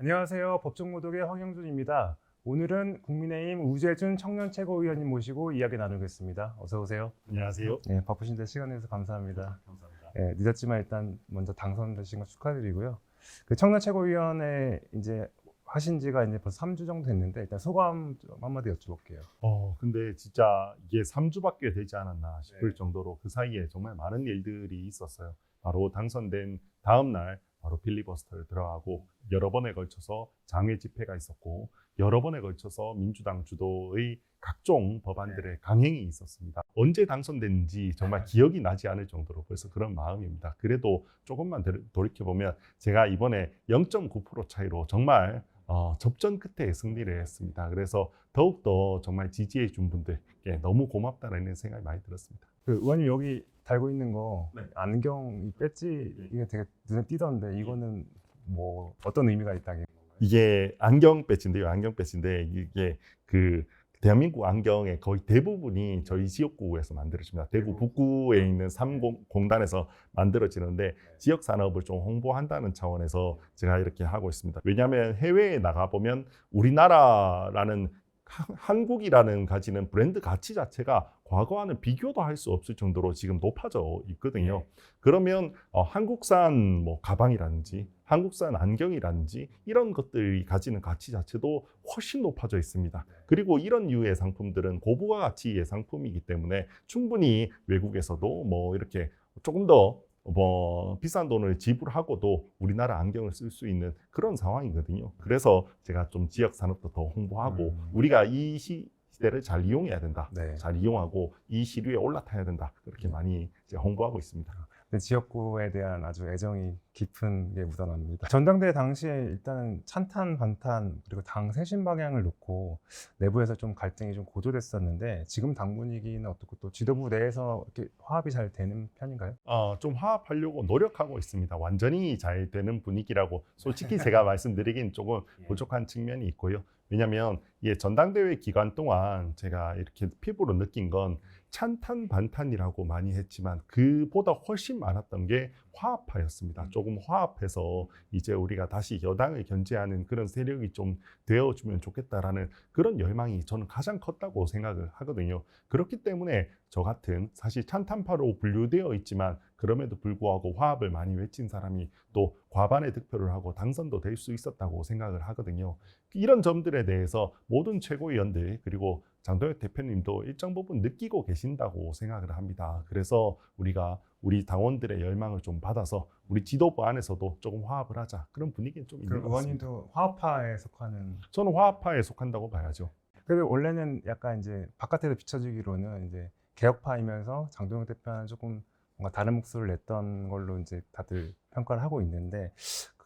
안녕하세요. 법정모독의 황영준입니다. 오늘은 국민의힘 우재준 청년 최고위원님 모시고 이야기 나누겠습니다. 어서 오세요. 안녕하세요. 네, 바쁘신데 시간 내주셔서 감사합니다. 감사합니다. 네, 늦었지만 일단 먼저 당선되신 거 축하드리고요. 그 청년 최고위원회 이제 하신 지가 이제 벌써 3주 정도 됐는데 일단 소감 좀 한마디 여쭤볼게요. 어, 근데 진짜 이게 3주밖에 되지 않았나 싶을 네. 정도로 그 사이에 정말 많은 일들이 있었어요. 바로 당선된 다음 날 바로 필리버스터를 들어가고 여러 번에 걸쳐서 장외 집회가 있었고 여러 번에 걸쳐서 민주당 주도의 각종 법안들의 강행이 있었습니다. 언제 당선됐는지 정말 기억이 나지 않을 정도로 벌써 그런 마음입니다. 그래도 조금만 돌이켜 보면 제가 이번에 0.9% 차이로 정말 어, 접전 끝에 승리를 했습니다. 그래서 더욱더 정말 지지해 준 분들께 너무 고맙다라는 생각이 많이 들었습니다. 그 의원님 여기 달고 있는 거 네. 안경 이 배지 이게 되게 눈에 띄던데 이거는 뭐 어떤 의미가 있다는 건가요? 이게 안경 배지인데요. 안경 배지인데 이게 그 대한민국 안경의 거의 대부분이 저희 지역구에서 만들어집니다. 대구 북구에 있는 삼공단에서 만들어지는데 지역 산업을 좀 홍보한다는 차원에서 제가 이렇게 하고 있습니다. 왜냐하면 해외에 나가 보면 우리나라라는 하- 한국이라는 가지는 브랜드 가치 자체가 과거와는 비교도 할 수 없을 정도로 지금 높아져 있거든요. 그러면 어, 한국산 뭐 가방이라든지 한국산 안경이라든지 이런 것들이 가지는 가치 자체도 훨씬 높아져 있습니다. 그리고 이런 유의 상품들은 고부가 가치의 상품이기 때문에 충분히 외국에서도 뭐 이렇게 조금 더 뭐 비싼 돈을 지불하고도 우리나라 안경을 쓸 수 있는 그런 상황이거든요. 그래서 제가 좀 지역 산업도 더 홍보하고 음. 우리가 이 시대를 잘 이용해야 된다. 네. 잘 이용하고 이 시류에 올라타야 된다. 그렇게 많이 이제 홍보하고 있습니다. 근데 지역구에 대한 아주 애정이 깊은 게 묻어납니다. 전당대회 당시에 일단은 찬탄 반탄 그리고 당 쇄신 방향을 놓고 내부에서 좀 갈등이 좀 고조됐었는데 지금 당 분위기는 어떻고 또 지도부 내에서 이렇게 화합이 잘 되는 편인가요? 어, 좀 화합하려고 노력하고 있습니다. 완전히 잘 되는 분위기라고 솔직히 제가 말씀드리긴 조금 부족한 측면이 있고요. 왜냐하면 이 전당대회 기간 동안 제가 이렇게 피부로 느낀 건 찬탄 반탄이라고 많이 했지만 그보다 훨씬 많았던 게 화합파였습니다. 조금 화합해서 이제 우리가 다시 여당을 견제하는 그런 세력이 좀 되어주면 좋겠다라는 그런 열망이 저는 가장 컸다고 생각을 하거든요. 그렇기 때문에 저 같은 사실 찬탄파로 분류되어 있지만 그럼에도 불구하고 화합을 많이 외친 사람이 또 과반의 득표를 하고 당선도 될 수 있었다고 생각을 하거든요. 이런 점들에 대해서 모든 최고위원들 그리고 장도혁 대표님도 일정 부분 느끼고 계신다고 생각을 합니다. 그래서 우리가 우리 당원들의 열망을 좀 받아서 우리 지도부 안에서도 조금 화합을 하자 그런 분위기는 좀그 있는 것 같습니다. 의원님도 화합파에 속하는 저는 화합파에 속한다고 봐야죠. 그래도 원래는 약간 이제 바깥에서 비춰지기로는 이제 개혁파이면서 장동영 대표는 조금 뭔가 다른 목소리를 냈던 걸로 이제 다들 평가를 하고 있는데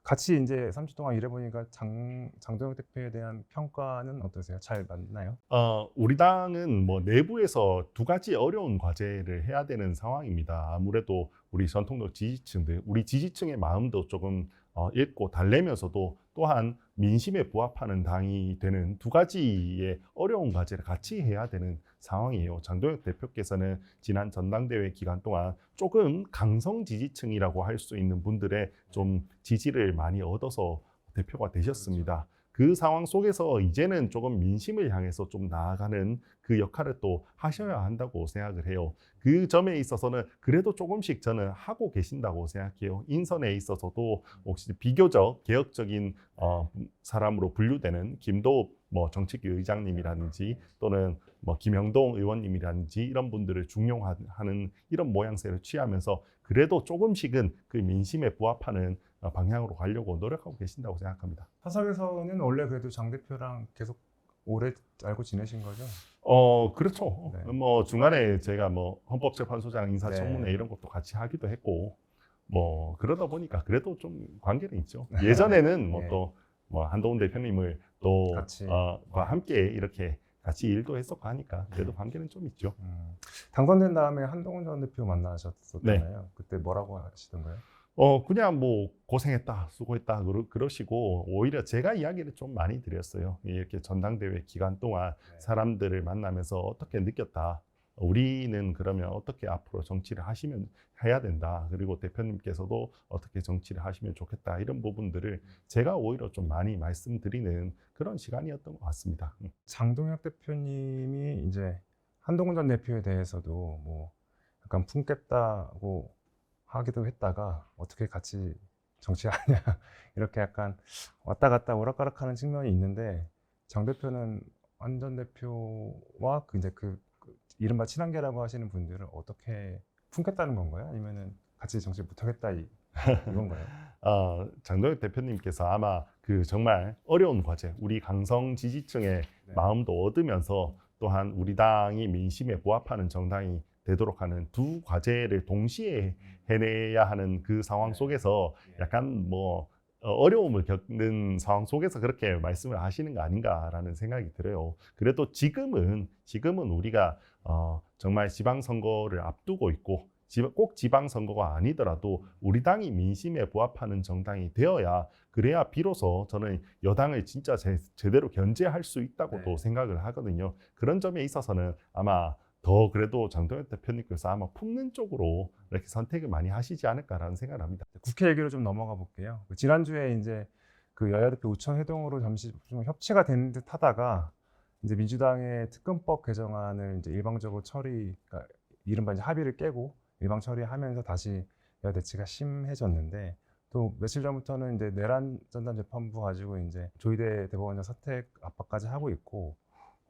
같이 이제 3주 동안 일해보니까 장, 장동영 대표에 대한 평가는 어떠세요? 잘 맞나요? 어, 우리 당은 뭐 내부에서 두 가지 어려운 과제를 해야 되는 상황입니다. 아무래도 우리 전통적 지지층들, 우리 지지층의 마음도 조금 어, 읽고 달래면서도 또한 민심에 부합하는 당이 되는 두 가지의 어려운 과제를 같이 해야 되는 상황이에요. 장도혁 대표께서는 지난 전당대회 기간 동안 조금 강성 지지층이라고 할 수 있는 분들의 좀 지지를 많이 얻어서 대표가 되셨습니다. 그 상황 속에서 이제는 조금 민심을 향해서 좀 나아가는 그 역할을 또 하셔야 한다고 생각을 해요. 그 점에 있어서는 그래도 조금씩 저는 하고 계신다고 생각해요. 인선에 있어서도 혹시 비교적 개혁적인 어, 사람으로 분류되는 김도읍 뭐 정책위 의장님이라든지 또는 뭐 김영동 의원님이라든지 이런 분들을 중용하는 이런 모양새를 취하면서 그래도 조금씩은 그 민심에 부합하는 어, 방향으로 가려고 노력하고 계신다고 생각합니다. 사석에서는 원래 그래도 장 대표랑 계속 오래 알고 지내신 거죠? 어 그렇죠. 네. 뭐 중간에 제가 뭐 헌법재판소장 인사청문회 네. 이런 것도 같이 하기도 했고 뭐 그러다 보니까 그래도 좀 관계는 있죠. 예전에는 뭐 네. 또뭐 한동훈 대표님을 또 같이. 어, 과 함께 이렇게 같이 일도 했었고 하니까 그래도 관계는 좀 있죠. 음, 당선된 다음에 한동훈 전 대표 만나셨었잖아요. 네. 그때 뭐라고 하시던가요? 어 그냥 뭐 고생했다 수고했다 그러, 그러시고 오히려 제가 이야기를 좀 많이 드렸어요 이렇게 전당대회 기간 동안 네. 사람들을 만나면서 어떻게 느꼈다 우리는 그러면 어떻게 앞으로 정치를 하시면 해야 된다. 그리고 대표님께서도 어떻게 정치를 하시면 좋겠다. 이런 부분들을 제가 오히려 좀 많이 말씀드리는 그런 시간이었던 것 같습니다. 음. 장동혁 대표님이 이제 한동훈 전 대표에 대해서도 뭐 약간 품겠다고 하기도 했다가 어떻게 같이 정치하냐 이렇게 약간 왔다 갔다 오락가락하는 측면이 있는데 장 대표는 안 전 대표와 그 이제 그, 그 이른바 친한계라고 하시는 분들을 어떻게 품겠다는 건가요? 아니면은 같이 정치 못하겠다 이, 이건가요? 어, 장동혁 대표님께서 아마 그 정말 어려운 과제, 우리 강성 지지층의 네. 마음도 얻으면서 또한 우리 당이 민심에 부합하는 정당이 되도록 하는 두 과제를 동시에 해내야 하는 그 상황 네. 속에서 약간 뭐 어, 어려움을 겪는 상황 속에서 그렇게 말씀을 하시는 거 아닌가라는 생각이 들어요. 그래도 지금은 지금은 우리가 어, 정말 지방 선거를 앞두고 있고 지- 꼭 지방 선거가 아니더라도 우리 당이 민심에 부합하는 정당이 되어야 그래야 비로소 저는 여당을 진짜 제, 제대로 견제할 수 있다고도 네. 생각을 하거든요. 그런 점에 있어서는 아마 더 그래도 장동혁 대표님께서 아마 품는 쪽으로 이렇게 선택을 많이 하시지 않을까라는 생각을 합니다. 국회 얘기로 좀 넘어가 볼게요. 그 지난주에 이제 그 여야 대표 우천 회동으로 잠시 좀 협치가 된 듯 하다가 이제 민주당의 특검법 개정안을 이제 일방적으로 처리, 그러니까 이른바 이제 합의를 깨고 일방 처리하면서 다시 여야 대치가 심해졌는데 또 며칠 전부터는 이제 내란 전담 재판부 가지고 이제 조희대 대법원장 사퇴 압박까지 하고 있고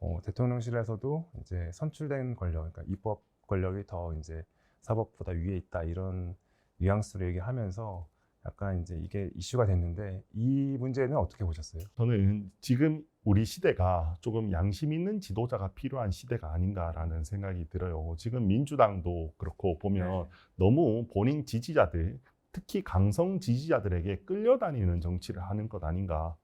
어, 대통령실에서도 이제 선출된 권력, 그러니까 입법 권력이 더 이제 사법보다 위에 있다 이런 뉘앙스로 얘기하면서 약간 이제 이게 이슈가 됐는데 이 문제는 어떻게 보셨어요? 저는 지금 우리 시대가 조금 양심 있는 지도자가 필요한 시대가 아닌가라는 생각이 들어요. 지금 민주당도 그렇고 보면 너무 본인 지지자들, 특히 강성 지지자들에게 끌려다니는 정치를 하는 것 아닌가.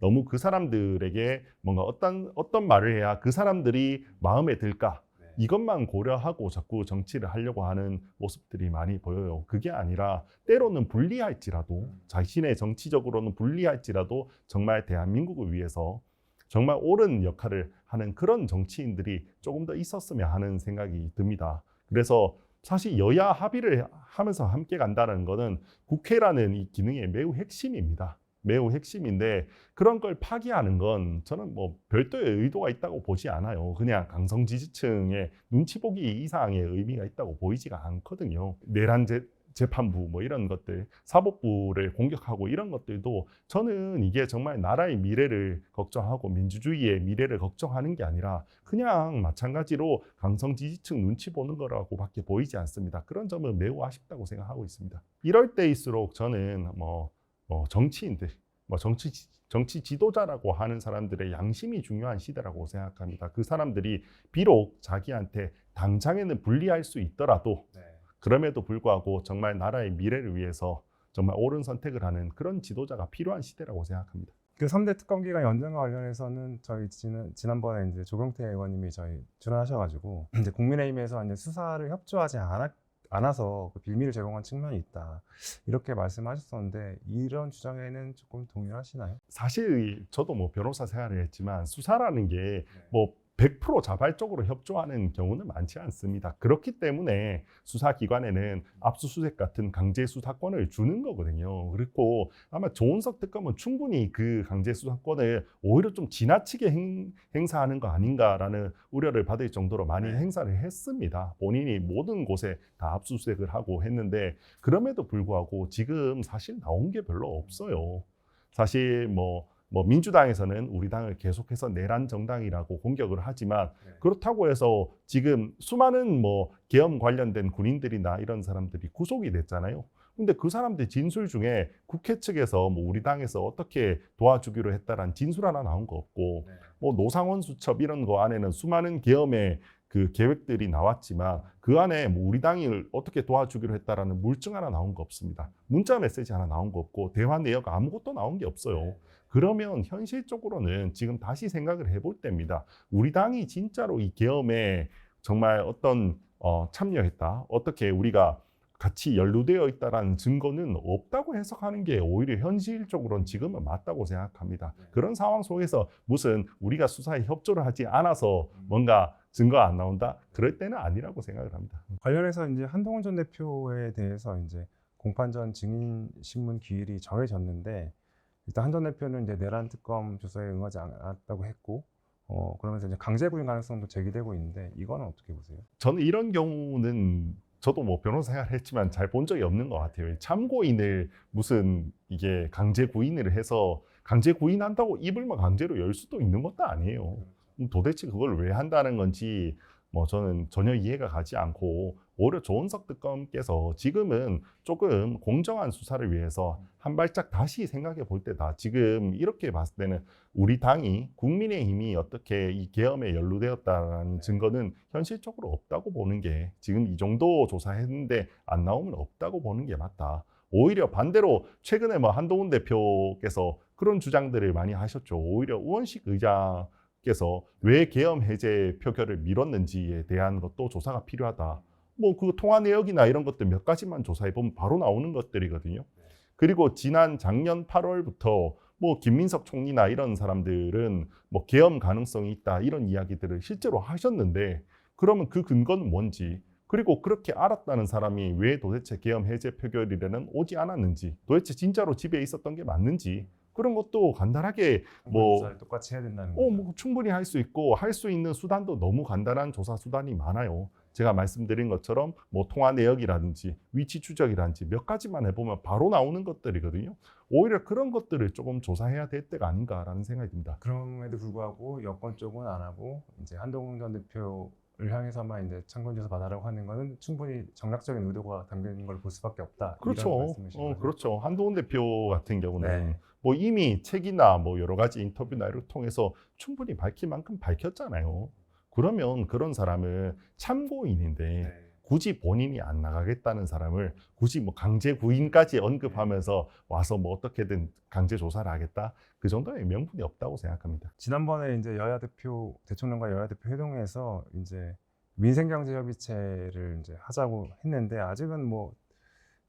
너무 그 사람들에게 뭔가 어떤 어떤 말을 해야 그 사람들이 마음에 들까? 이것만 고려하고 자꾸 정치를 하려고 하는 모습들이 많이 보여요. 그게 아니라 때로는 불리할지라도 자신의 정치적으로는 불리할지라도 정말 대한민국을 위해서 정말 옳은 역할을 하는 그런 정치인들이 조금 더 있었으면 하는 생각이 듭니다. 그래서 사실 여야 합의를 하면서 함께 간다는 것은 국회라는 이 기능의 매우 핵심입니다. 매우 핵심인데 그런 걸 파기하는 건 저는 뭐 별도의 의도가 있다고 보지 않아요. 그냥 강성 지지층의 눈치 보기 이상의 의미가 있다고 보이지가 않거든요. 내란 재, 재판부 뭐 이런 것들, 사법부를 공격하고 이런 것들도 저는 이게 정말 나라의 미래를 걱정하고 민주주의의 미래를 걱정하는 게 아니라 그냥 마찬가지로 강성 지지층 눈치 보는 거라고밖에 보이지 않습니다. 그런 점은 매우 아쉽다고 생각하고 있습니다. 이럴 때일수록 저는 뭐, 뭐 정치인들, 뭐 정치 지- 정치 지도자라고 하는 사람들의 양심이 중요한 시대라고 생각합니다. 그 사람들이 비록 자기한테 당장에는 불리할 수 있더라도 그럼에도 불구하고 정말 나라의 미래를 위해서 정말 옳은 선택을 하는 그런 지도자가 필요한 시대라고 생각합니다. 그 3대 특검 기간 연장과 관련해서는 저희 지난, 지난번에 이제 조경태 의원님이 저희 출연하셔가지고 이제 국민의힘에서 이제 수사를 협조하지 않았, 않아서 그 빌미를 제공한 측면이 있다 이렇게 말씀하셨었는데 이런 주장에는 조금 동의하시나요? 사실 저도 뭐 변호사 생활을 했지만 수사라는 네. 게뭐 100% 자발적으로 협조하는 경우는 많지 않습니다. 그렇기 때문에 수사기관에는 압수수색 같은 강제 수사권을 주는 거거든요. 그리고 아마 조은석 특검은 충분히 그 강제 수사권을 오히려 좀 지나치게 행, 행사하는 거 아닌가라는 우려를 받을 정도로 많이 네. 행사를 했습니다. 본인이 모든 곳에 다 압수수색을 하고 했는데 그럼에도 불구하고 지금 사실 나온 게 별로 없어요. 사실 뭐, 뭐 민주당에서는 우리 당을 계속해서 내란 정당이라고 공격을 하지만 그렇다고 해서 지금 수많은 뭐 계엄 관련된 군인들이나 이런 사람들이 구속이 됐잖아요. 근데 그 사람들 진술 중에 국회 측에서 뭐 우리 당에서 어떻게 도와주기로 했다란 진술 하나 나온 거 없고 뭐 노상원 수첩 이런 거 안에는 수많은 계엄의 그 계획들이 나왔지만 그 안에 뭐 우리 당이 어떻게 도와주기로 했다라는 물증 하나 나온 거 없습니다. 문자 메시지 하나 나온 거 없고 대화 내역 아무것도 나온 게 없어요. 그러면 현실적으로는 지금 다시 생각을 해볼 때입니다. 우리 당이 진짜로 이 계엄에 정말 어떤 어, 참여했다. 어떻게 우리가 같이 연루되어 있다라는 증거는 없다고 해석하는 게 오히려 현실적으로는 지금은 맞다고 생각합니다. 네. 그런 상황 속에서 무슨 우리가 수사에 협조를 하지 않아서 뭔가 증거 안 나온다. 그럴 때는 아니라고 생각을 합니다. 관련해서 이제 한동훈 전 대표에 대해서 이제 공판 전 증인 신문 기일이 정해졌는데 일단 한전 대표는 이제 내란 특검 조사에 응하지 않았다고 했고 어 그러면서 이제 강제 구인 가능성도 제기되고 있는데 이거는 어떻게 보세요? 저는 이런 경우는 저도 뭐 변호사 생활을 했지만 잘 본 적이 없는 것 같아요. 참고인을 무슨 이게 강제 구인을 해서 강제 구인한다고 입을 막 강제로 열 수도 있는 것도 아니에요. 그럼 도대체 그걸 왜 한다는 건지 뭐 저는 전혀 이해가 가지 않고 오히려 조은석 특검께서 지금은 조금 공정한 수사를 위해서 한 발짝 다시 생각해 볼 때다. 지금 이렇게 봤을 때는 우리 당이 국민의힘이 어떻게 이 계엄에 연루되었다는 증거는 현실적으로 없다고 보는 게 지금 이 정도 조사했는데 안 나오면 없다고 보는 게 맞다. 오히려 반대로 최근에 뭐 한동훈 대표께서 그런 주장들을 많이 하셨죠. 오히려 우원식 의장 께서 왜 계엄 해제 표결을 미뤘는지에 대한 것도 조사가 필요하다. 뭐 그 통화 내역이나 이런 것들 몇 가지만 조사해 보면 바로 나오는 것들이거든요. 그리고 지난 작년 8월부터 뭐 김민석 총리나 이런 사람들은 뭐 계엄 가능성이 있다 이런 이야기들을 실제로 하셨는데 그러면 그 근거는 뭔지 그리고 그렇게 알았다는 사람이 왜 도대체 계엄 해제 표결일에는 오지 않았는지 도대체 진짜로 집에 있었던 게 맞는지 그런 것도 간단하게 뭐 조사를 똑같이 해야 된다는 어, 거죠. 뭐 충분히 할 수 있고 할 수 있는 수단도 너무 간단한 조사 수단이 많아요. 제가 말씀드린 것처럼 뭐 통화 내역이라든지 위치 추적이라든지 몇 가지만 해보면 바로 나오는 것들이거든요. 오히려 그런 것들을 조금 조사해야 될 때가 아닌가라는 생각이 듭니다. 그럼에도 불구하고 여권 쪽은 안 하고 이제 한동훈 전 대표를 향해서만 이제 조사 받아라고 하는 거는 충분히 정략적인 의도가 담긴 걸 볼 수밖에 없다. 그렇죠. 어? 그렇죠. 한동훈 대표 같은 경우는 네. 뭐 이미 책이나 뭐 여러 가지 인터뷰나 이를 통해서 충분히 밝힐 만큼 밝혔잖아요. 그러면 그런 사람을 참고인인데 네. 굳이 본인이 안 나가겠다는 사람을 굳이 뭐 강제 구인까지 언급하면서 와서 뭐 어떻게든 강제 조사를 하겠다 그 정도의 명분이 없다고 생각합니다. 지난번에 이제 여야 대표 대통령과 여야 대표 회동에서 이제 민생경제협의체를 이제 하자고 했는데 아직은 뭐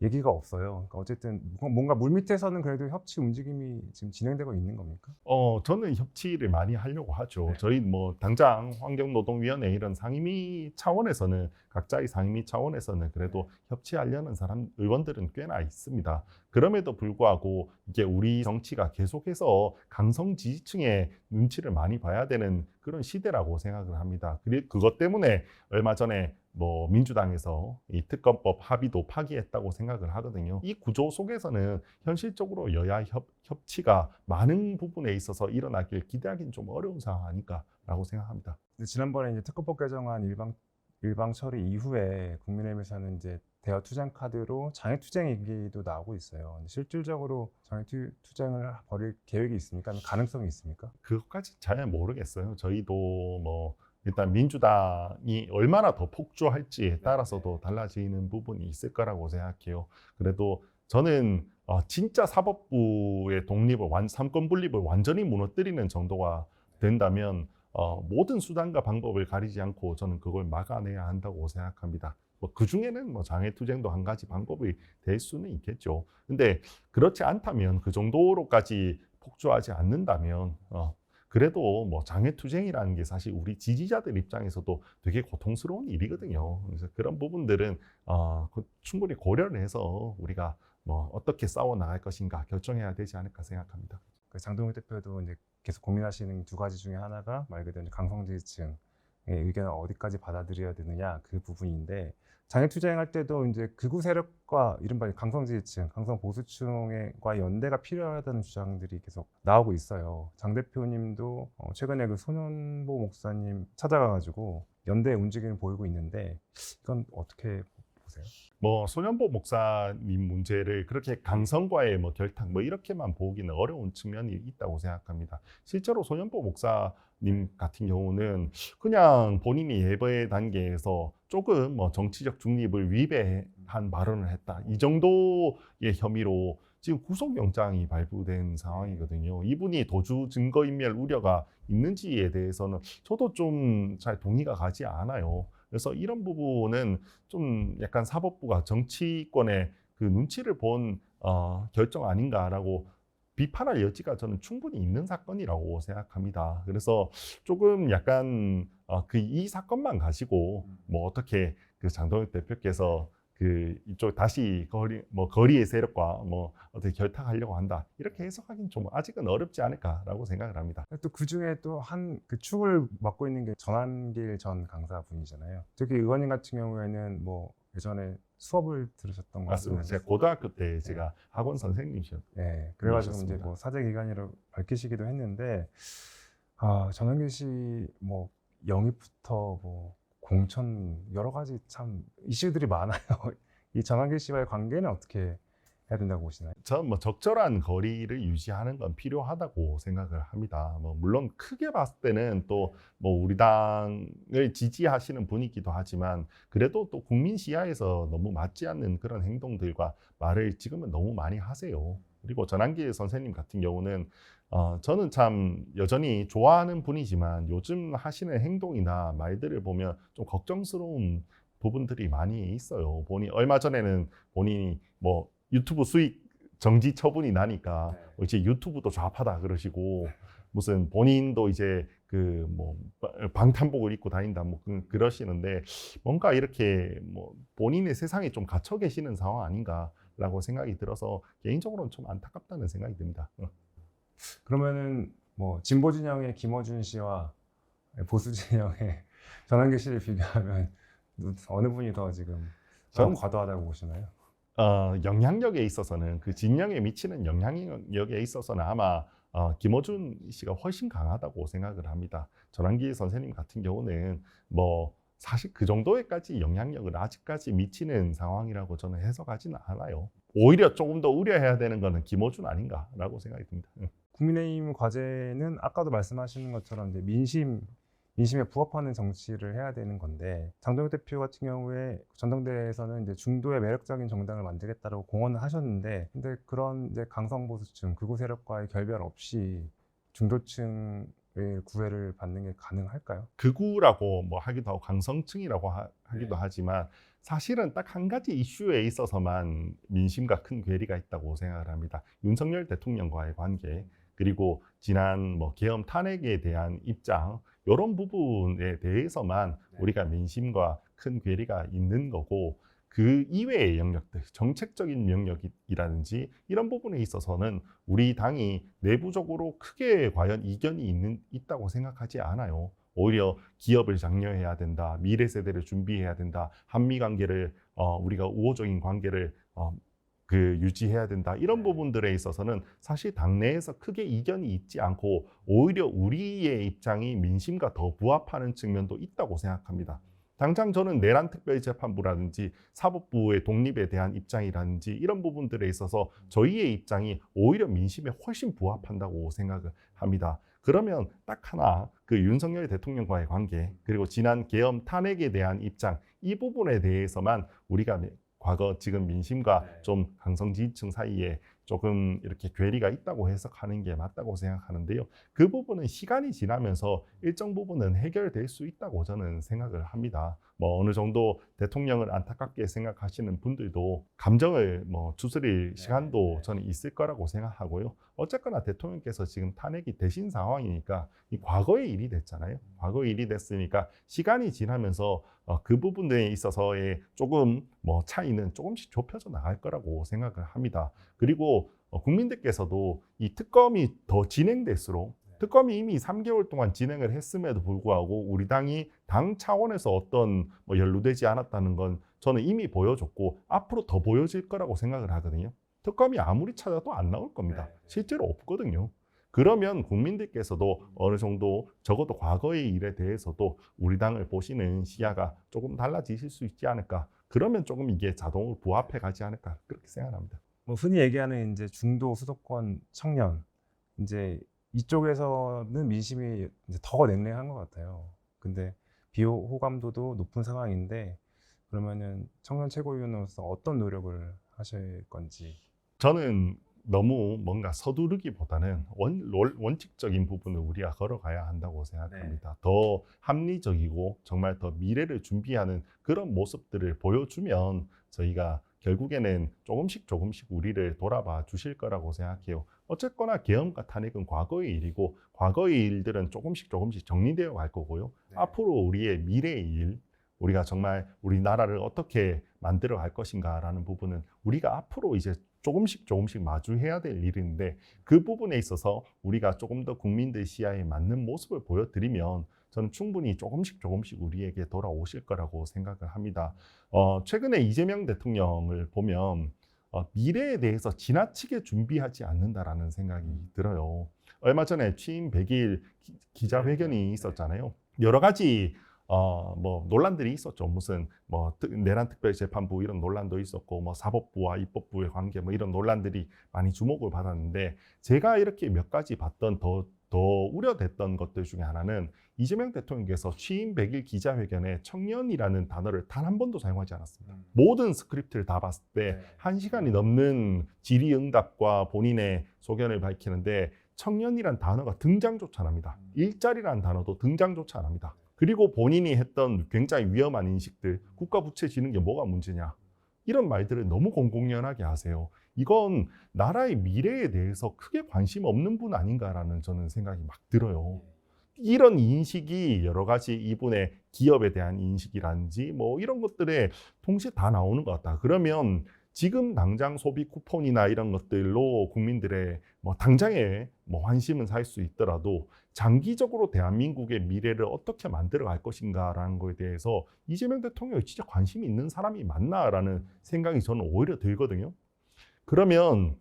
얘기가 없어요. 그러니까 어쨌든 뭔가 물 밑에서는 그래도 협치 움직임이 지금 진행되고 있는 겁니까? 어 저는 협치를 많이 하려고 하죠. 네. 저희 뭐 당장 환경노동위원회 이런 상임위 차원에서는 각자의 상임위 차원에서는 그래도 협치하려는 사람 의원들은 꽤나 있습니다. 그럼에도 불구하고 이게 우리 정치가 계속해서 강성 지지층의 눈치를 많이 봐야 되는 그런 시대라고 생각을 합니다. 그리 그것 때문에 얼마 전에 뭐 민주당에서 이 특검법 합의도 파기했다고 생각을 하거든요. 이 구조 속에서는 현실적으로 여야 협, 협치가 많은 부분에 있어서 일어나길 기대하기는 좀 어려운 상황 아닐까라고 생각합니다. 지난번에 이제 특검법 개정안 일방 일방 처리 이후에 국민의힘에서는 이제 대여 투쟁 카드로 장애 투쟁 얘기도 나오고 있어요. 실질적으로 장애 투, 투쟁을 벌일 계획이 있습니까? 가능성이 있습니까? 그것까지 잘 모르겠어요. 저희도 뭐 일단 민주당이 얼마나 더 폭주할지에 따라서도 달라지는 부분이 있을 거라고 생각해요. 그래도 저는 어, 진짜 사법부의 독립을 완 삼권 분립을 완전히 무너뜨리는 정도가 된다면 어, 모든 수단과 방법을 가리지 않고 저는 그걸 막아내야 한다고 생각합니다. 뭐 그 중에는 뭐 장애 투쟁도 한 가지 방법이 될 수는 있겠죠. 근데 그렇지 않다면 그 정도로까지 폭주하지 않는다면 어, 그래도 뭐 장애 투쟁이라는 게 사실 우리 지지자들 입장에서도 되게 고통스러운 일이거든요. 그래서 그런 부분들은 어, 그 충분히 고려를 해서 우리가 뭐 어떻게 싸워 나갈 것인가 결정해야 되지 않을까 생각합니다. 그 장동혁 대표도 이제 계속 고민하시는 두 가지 중에 하나가 말 그대로 강성지지층의 의견을 어디까지 받아들여야 되느냐 그 부분인데 장애 투쟁할 때도 이제 극우 세력과 이른바 강성지지층, 강성 보수층과 연대가 필요하다는 주장들이 계속 나오고 있어요. 장 대표님도 어, 최근에 그 손현보 목사님 찾아가가지고 연대 움직임을 보이고 있는데 이건 어떻게 보세요? 뭐 소년보 목사님 문제를 그렇게 강성과의 뭐 결탁 뭐 이렇게만 보기는 어려운 측면이 있다고 생각합니다. 실제로 소년보 목사님 같은 경우는 그냥 본인이 예배 단계에서 조금 뭐 정치적 중립을 위배한 발언을 했다 이 정도의 혐의로 지금 구속영장이 발부된 상황이거든요. 이분이 도주 증거인멸 우려가 있는지에 대해서는 저도 좀 잘 동의가 가지 않아요. 그래서 이런 부분은 좀 약간 사법부가 정치권의 그 눈치를 본 어, 결정 아닌가라고 비판할 여지가 저는 충분히 있는 사건이라고 생각합니다. 그래서 조금 약간 어, 그 이 사건만 가지고 뭐 어떻게 그 장동혁 대표께서 그 이쪽 다시 거리 뭐 거리의 세력과 뭐 어떻게 결탁하려고 한다 이렇게 해석하기는 좀 아직은 어렵지 않을까라고 생각을 합니다. 또 그 중에 또 한 그 축을 맡고 있는 게 전한길 전 강사분이잖아요. 특히 의원님 같은 경우에는 뭐 예전에 수업을 들으셨던 것 맞습니다. 같습니다. 제가 고등학교 때 제가 학원 선생님이셨. 네, 그래가지고 이제. 뭐 사제 기관이라고 밝히시기도 했는데 아 전한길 씨뭐 영입부터 뭐 공천 여러 가지 참 이슈들이 많아요. 이 전한길 씨와의 관계는 어떻게 해야 된다고 보시나요? 저는 뭐 적절한 거리를 유지하는 건 필요하다고 생각을 합니다. 뭐 물론 크게 봤을 때는 또 뭐 우리 당을 지지하시는 분이기도 하지만 그래도 또 국민 시야에서 너무 맞지 않는 그런 행동들과 말을 지금은 너무 많이 하세요. 그리고 전한기 선생님 같은 경우는 어, 저는 참 여전히 좋아하는 분이지만 요즘 하시는 행동이나 말들을 보면 좀 걱정스러운 부분들이 많이 있어요. 본인 얼마 전에는 본인이 뭐 유튜브 수익 정지 처분이 나니까 뭐 이제 유튜브도 좌파다 그러시고 무슨 본인도 이제 그 뭐 방탄복을 입고 다닌다 뭐 그- 그러시는데 뭔가 이렇게 뭐 본인의 세상에 좀 갇혀 계시는 상황 아닌가라고 생각이 들어서 개인적으로는 좀 안타깝다는 생각이 듭니다. 어. 그러면은 뭐 진보 진영의 김어준 씨와 보수 진영의 전한길 씨를 비교하면 어느 분이 더 지금 더 전- 과도하다고 보시나요? 어, 영향력에 있어서는 그 진영에 미치는 영향력에 있어서는 아마 어, 김어준 씨가 훨씬 강하다고 생각을 합니다. 전환기 선생님 같은 경우는 뭐 사실 그 정도에까지 영향력을 아직까지 미치는 상황이라고 저는 해석하지는 않아요. 오히려 조금 더 우려해야 되는 거는 김어준 아닌가라고 생각이 듭니다. 응. 국민의힘 과제는 아까도 말씀하시는 것처럼 이제 민심 민심에 부합하는 정치를 해야 되는 건데 장동혁 대표 같은 경우에 전당대회에서는 이제 중도의 매력적인 정당을 만들겠다고 공언을 하셨는데 근데 그런 이제 강성 보수층 극우 세력과의 결별 없이 중도층의 구애를 받는 게 가능할까요? 극우라고 뭐 하기도 하고 강성층이라고 하, 기도 네. 하지만 사실은 딱 한 가지 이슈에 있어서만 민심과 큰 괴리가 있다고 생각을 합니다. 윤석열 대통령과의 관계 그리고 지난 뭐 계엄 탄핵에 대한 입장 이런 부분에 대해서만 네. 우리가 민심과 큰 괴리가 있는 거고 그 이외의 영역들 정책적인 영역이라든지 이런 부분에 있어서는 우리 당이 내부적으로 크게 과연 이견이 있는 있다고 생각하지 않아요. 오히려 기업을 장려해야 된다, 미래 세대를 준비해야 된다, 한미 관계를 어, 우리가 우호적인 관계를 어, 그 유지해야 된다 이런 네. 부분들에 있어서는 사실 당내에서 크게 이견이 있지 않고 오히려 우리의 입장이 민심과 더 부합하는 측면도 있다고 생각합니다. 당장 저는 내란 특별재판부라든지 사법부의 독립에 대한 입장이라든지 이런 부분들에 있어서 저희의 입장이 오히려 민심에 훨씬 부합한다고 생각을 합니다. 그러면 딱 하나 그 윤석열 대통령과의 관계 그리고 지난 계엄 탄핵에 대한 입장 이 부분에 대해서만 우리가 과거 지금 민심과 네. 좀 강성 지지층 사이에 조금 이렇게 괴리가 있다고 해석하는 게 맞다고 생각하는데요. 그 부분은 시간이 지나면서 일정 부분은 해결될 수 있다고 저는 생각을 합니다. 뭐 어느 정도 대통령을 안타깝게 생각하시는 분들도 감정을 뭐 추스릴 시간도 네. 저는 있을 거라고 생각하고요. 어쨌거나 대통령께서 지금 탄핵이 되신 상황이니까 이 과거의 일이 됐잖아요. 과거의 일이 됐으니까 시간이 지나면서 어, 그 부분에 있어서의 조금 뭐 차이는 조금씩 좁혀져 나갈 거라고 생각을 합니다. 그리고 어, 국민들께서도 이 특검이 더 진행될수록 특검이 이미 3개월 동안 진행을 했음에도 불구하고 우리 당이 당 차원에서 어떤 뭐 연루되지 않았다는 건 저는 이미 보여줬고 앞으로 더 보여질 거라고 생각을 하거든요. 특검이 아무리 찾아도 안 나올 겁니다. 네. 실제로 없거든요. 그러면 국민들께서도 어느 정도 적어도 과거의 일에 대해서도 우리 당을 보시는 시야가 조금 달라지실 수 있지 않을까. 그러면 조금 이게 자동으로 부합해 가지 않을까 그렇게 생각합니다. 뭐 흔히 얘기하는 이제 중도 수도권 청년 이제 이쪽에서는 민심이 이제 더 냉랭한 것 같아요. 근데 비호 호감도도 높은 상황인데 그러면은 청년 최고위원으로서 어떤 노력을 하실 건지 저는 너무 뭔가 서두르기보다는 원, 원- 원칙적인 부분을 우리가 걸어가야 한다고 생각합니다. 더 합리적이고 정말 더 미래를 준비하는 그런 모습들을 보여주면 저희가 결국에는 조금씩 조금씩 우리를 돌아봐 주실 거라고 생각해요. 어쨌거나 계엄과 탄핵은 과거의 일이고 과거의 일들은 조금씩 조금씩 정리되어 갈 거고요. 네. 앞으로 우리의 미래의 일, 우리가 정말 우리나라를 어떻게 만들어 갈 것인가라는 부분은 우리가 앞으로 이제 조금씩 조금씩 마주해야 될 일인데 그 부분에 있어서 우리가 조금 더 국민들 시야에 맞는 모습을 보여드리면 저는 충분히 조금씩 조금씩 우리에게 돌아오실 거라고 생각을 합니다. 어, 최근에 이재명 대통령을 보면 어, 미래에 대해서 지나치게 준비하지 않는다라는 생각이 들어요. 얼마 전에 취임 100일 기- 기자회견이 있었잖아요. 여러 가지 어, 뭐 논란들이 있었죠. 무슨 뭐 특- 내란 특별 재판부 이런 논란도 있었고 뭐 사법부와 입법부의 관계 뭐 이런 논란들이 많이 주목을 받았는데 제가 이렇게 몇 가지 봤던 더 더 우려됐던 것들 중에 하나는 이재명 대통령께서 취임 100일 기자회견에 청년이라는 단어를 단 한 번도 사용하지 않았습니다. 모든 스크립트를 다 봤을 때 네. 한 시간이 넘는 질의응답과 본인의 소견을 밝히는데 청년이란 단어가 등장조차 안 합니다. 음. 일자리라는 단어도 등장조차 안 합니다. 그리고 본인이 했던 굉장히 위험한 인식들, 국가 부채 지는 게 뭐가 문제냐. 이런 말들을 너무 공공연하게 하세요. 이건 나라의 미래에 대해서 크게 관심 없는 분 아닌가라는 저는 생각이 막 들어요. 이런 인식이 여러 가지 이분의 기업에 대한 인식이라든지 뭐 이런 것들에 동시에 다 나오는 것 같다. 그러면 지금 당장 소비 쿠폰이나 이런 것들로 국민들의 뭐 당장에 뭐 환심은 살 수 있더라도 장기적으로 대한민국의 미래를 어떻게 만들어 갈 것인가라는 거에 대해서 이재명 대통령이 진짜 관심이 있는 사람이 맞나라는 생각이 저는 오히려 들거든요. 그러면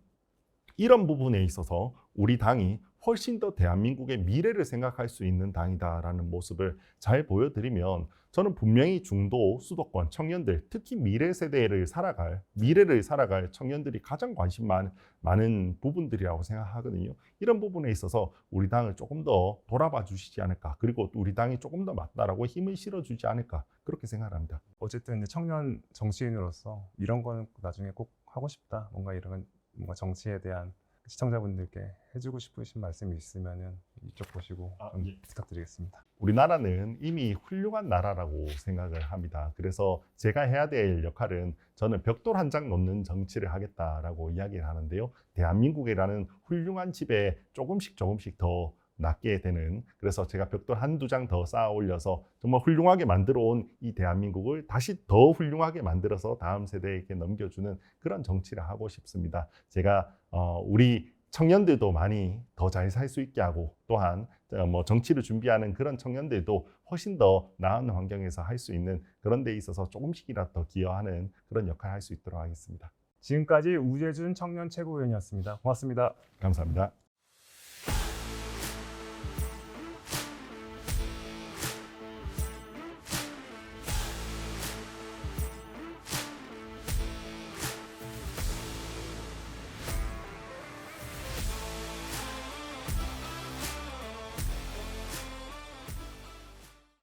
이런 부분에 있어서 우리 당이 훨씬 더 대한민국의 미래를 생각할 수 있는 당이다라는 모습을 잘 보여드리면 저는 분명히 중도 수도권 청년들 특히 미래 세대를 살아갈 미래를 살아갈 청년들이 가장 관심 많, 많은 부분들이라고 생각하거든요. 이런 부분에 있어서 우리 당을 조금 더 돌아봐 주시지 않을까 그리고 우리 당이 조금 더 맞다라고 힘을 실어 주지 않을까 그렇게 생각합니다. 어쨌든 청년 정치인으로서 이런 거는 나중에 꼭 하고 싶다. 뭔가 이런 뭔가 정치에 대한 시청자분들께 해주고 싶으신 말씀이 있으면은 이쪽 보시고 아, 좀 예. 부탁드리겠습니다. 우리나라는 이미 훌륭한 나라라고 생각을 합니다. 그래서 제가 해야 될 역할은 저는 벽돌 한 장 놓는 정치를 하겠다라고 이야기를 하는데요. 대한민국이라는 훌륭한 집에 조금씩 조금씩 더 낫게 되는 그래서 제가 벽돌 한두 장 더 쌓아 올려서 정말 훌륭하게 만들어 온 이 대한민국을 다시 더 훌륭하게 만들어서 다음 세대에게 넘겨주는 그런 정치를 하고 싶습니다. 제가 어, 우리 청년들도 많이 더 잘 살 수 있게 하고 또한 어, 뭐 정치를 준비하는 그런 청년들도 훨씬 더 나은 환경에서 할 수 있는 그런 데 있어서 조금씩이라도 더 기여하는 그런 역할을 할 수 있도록 하겠습니다. 지금까지 우재준 청년 최고위원이었습니다. 고맙습니다. 감사합니다.